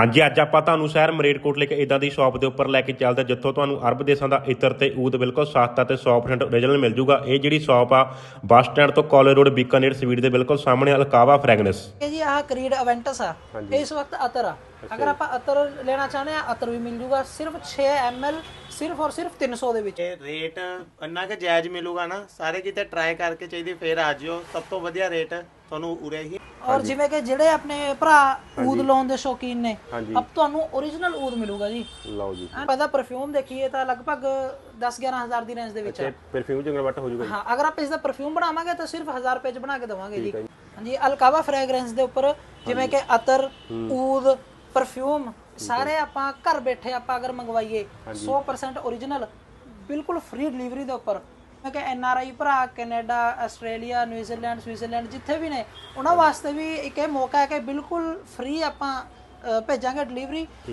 ਹਾਂਜੀ ਅੱਜ ਆਪਾਂ ਤੁਹਾਨੂੰ ਸ਼ਹਿਰ ਮਰੇਟਕੋਟਲੇ ਇੱਕ ਇਦਾਂ ਦੀ ਸ਼ਾਪ ਦੇ ਉੱਪਰ ਲੈ ਕੇ ਚੱਲਦੇ ਜਿੱਥੋਂ ਤੁਹਾਨੂੰ ਅਰਬ ਦੇਸ਼ਾਂ ਦਾ ਇਤਰ ਤੇ ਊਦ ਬਿਲਕੁਲ ਸਸਤਾ ਤੇ 100% ਓਰੀਜਨਲ ਮਿਲ ਜੂਗਾ। ਇਹ ਜਿਹੜੀ ਸ਼ਾਪ ਆ ਬੱਸ ਸਟੈਂਡ ਤੋਂ ਕਾਲਜ ਰੋਡ ਬੀਕਾਨੇਰ ਸਵੀਟ ਦੇ ਬਿਲਕੁਲ ਸਾਹਮਣੇ ਅਲਕਾਵਾ ਫ੍ਰੈਗਨੈਂਸ ਇਹ ਜੀ ਆਹ ਕਰੀਡ ਅਵੈਂਟਸ ਆ। ਇਹ ਇਸ ਵਕਤ ਅਤਰ ਆ। ਅਗਰ ਆਪਾਂ ਅਤਰ ਲੈਣਾ ਚਾਹੁੰਦੇ ਆ ਅਤਰ ਵੀ ਮਿਲ ਜੂਗਾ। ਸਿਰਫ 6 ml ਸਿਰਫ ਔਰ ਸਿਰਫ 300 ਦੇ ਵਿੱਚ। ਇਹ ਰੇਟ ਇੰਨਾ ਕਿ ਜਾਇਜ਼ ਮਿਲੂਗਾ ਨਾ ਸਾਰੇ ਕਿਤੇ ਟਰਾਈ ਕਰਕੇ ਚਾਹੀਦੀ ਫੇਰ ਆ ਜਿਓ। ਸਭ ਤੋਂ ਵਧੀਆ ਰੇਟ ਤੁਹਾਨੂੰ ਉਰੇ ਹੀ ਔਰ ਜਿਵੇਂ ਕਿ ਜਿਹੜੇ ਆਪਣੇ ਭਰਾ ਊਦ ਲਾਉਣ ਦੇ ਸ਼ੌਕੀਨ ਨੇ ਅਬ ਤੁਹਾਨੂੰ origignal ਊਦ ਮਿਲੂਗਾ ਜੀ। ਲਓ ਜੀ। ਇਹਦਾ ਪਰਫਿਊਮ ਦੇਖੀਏ ਤਾਂ ਲਗਭਗ 10-11 ਹਜ਼ਾਰ ਦੀ ਰੇਂਜ ਦੇ ਵਿੱਚ ਹੈ ਪਰਫਿਊਮ ਜੰਗਲਵਟ ਹੋ ਜੂਗਾ ਹਾਂ ਅਗਰ ਆਪਾਂ ਇਸ ਦਾ ਪਰਫਿਊਮ ਬਣਾਵਾਂਗੇ ਤਾਂ ਸਿਰਫ 1000 ਰੁਪਏ ਚ ਬਣਾ ਕੇ ਦਵਾਂਗੇ ਜੀ। ਹਾਂਜੀ ਅਲਕਾਵਾ ਫ੍ਰੈਗਰੈਂਸ ਦੇ ਉੱਪਰ ਜਿਵੇਂ ਕਿ ਅਤਰ ਊਦ ਪਰਫਿਊਮ ਸਾਰੇ ਆਪਾਂ ਘਰ ਬੈਠੇ ਆਪਾਂ ਅਗਰ ਮੰਗਵਾਈਏ 100% origignal ਬਿਲਕੁਲ ਫ੍ਰੀ ਡਿਲੀਵਰੀ ਦੇ ਉੱਪਰ। ਮੈਂ ਕਿ ਐਨ ਆਰ ਆਈ ਭਰਾ ਕੈਨੇਡਾ, ਆਸਟ੍ਰੇਲੀਆ, ਨਿਊਜ਼ੀਲੈਂਡ, ਸਵਿਟਜ਼ਰਲੈਂਡ ਜਿੱਥੇ ਵੀ ਨੇ, ਉਹਨਾਂ ਵਾਸਤੇ ਵੀ ਇੱਕ ਇਹ ਮੌਕਾ ਹੈ ਕਿ ਬਿਲਕੁਲ ਫ੍ਰੀ ਆਪਾਂ ਭੇਜਾਂਗੇ ਡਿਲੀਵਰੀ